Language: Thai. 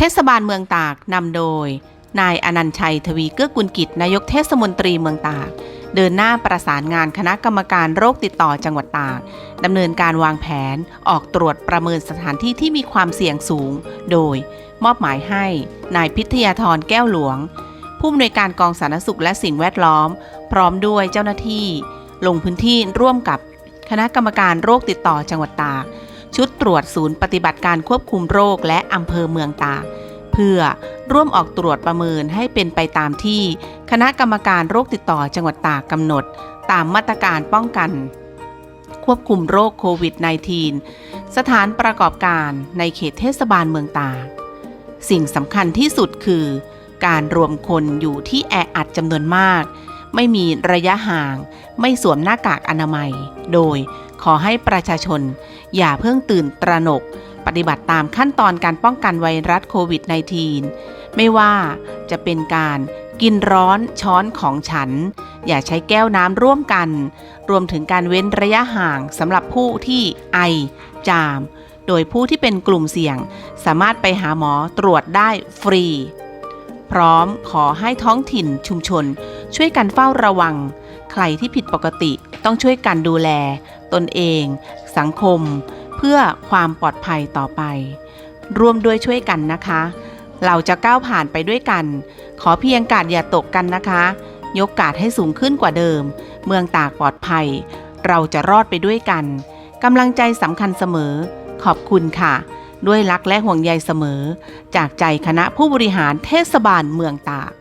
เทศบาลเมืองตากนำโดย นายอนันชัยทวีเกื้อกุลกิจนายกเทศมนตรีเมืองตาก เดินหน้าประสานงานคณะกรรมการโรคติดต่อจังหวัดตากดำเนินการวางแผนออกตรวจประเมินสถานที่ที่มีความเสี่ยงสูง โดยมอบหมายให้ นายพิทยาธรแก้วหลวง ผู้อำนวยการกองสาธารณสุขและสิ่งแวดล้อม พร้อมด้วยเจ้าหน้าที่ ลงพื้นที่ร่วมกับคณะกรรมการโรคติดต่อจังหวัดตาก ชุดตรวจศูนย์ปฏิบัติการควบคุมโรคและอำเภอเมืองตากเพื่อร่วมออกตรวจประเมินให้เป็นไปตามที่ คณะกรรมการโรคติดต่อจังหวัดตากกำหนด ตามมาตรการป้องกัน ควบคุมโรคโควิด -19 สถานประกอบการในเขตเทศบาลเมืองตากสิ่งสำคัญที่สุดคือ การรวมคนอยู่ที่แออัดจำนวนมาก ไม่มีระยะห่าง ไม่สวมหน้ากากอนามัย โดย ขอให้ประชาชน อย่าเพิ่งตื่นตระหนก ปฏิบัติตามขั้นตอนการป้องกันไวรัสโควิด -19 ไม่ว่าจะเป็นการกินร้อนช้อนของฉัน อย่าใช้แก้วน้ำร่วมกัน รวมถึงการเว้นระยะห่างสำหรับผู้ที่ไอ จาม โดยผู้ที่เป็นกลุ่มเสี่ยง สามารถไปหาหมอตรวจได้ฟรี พร้อมขอให้ท้องถิ่นชุมชน ช่วยกันเฝ้าระวัง ใครที่ผิดปกติ ต้องช่วยกันดูแล ตนเอง สังคม เพื่อความปลอดภัยต่อไป ร่วมด้วยช่วยกันนะคะ เราจะก้าวผ่านไปด้วยกัน ขอเพียงกาดอย่าตกกันนะคะ ยกกาดให้สูงขึ้นกว่าเดิม เมืองตากปลอดภัย เราจะรอดไปด้วยกันกำลังใจสำคัญเสมอ ขอบคุณค่ะ ด้วยรักและห่วงใยเสมอ จากใจคณะผู้บริหารเทศบาลเมืองตาก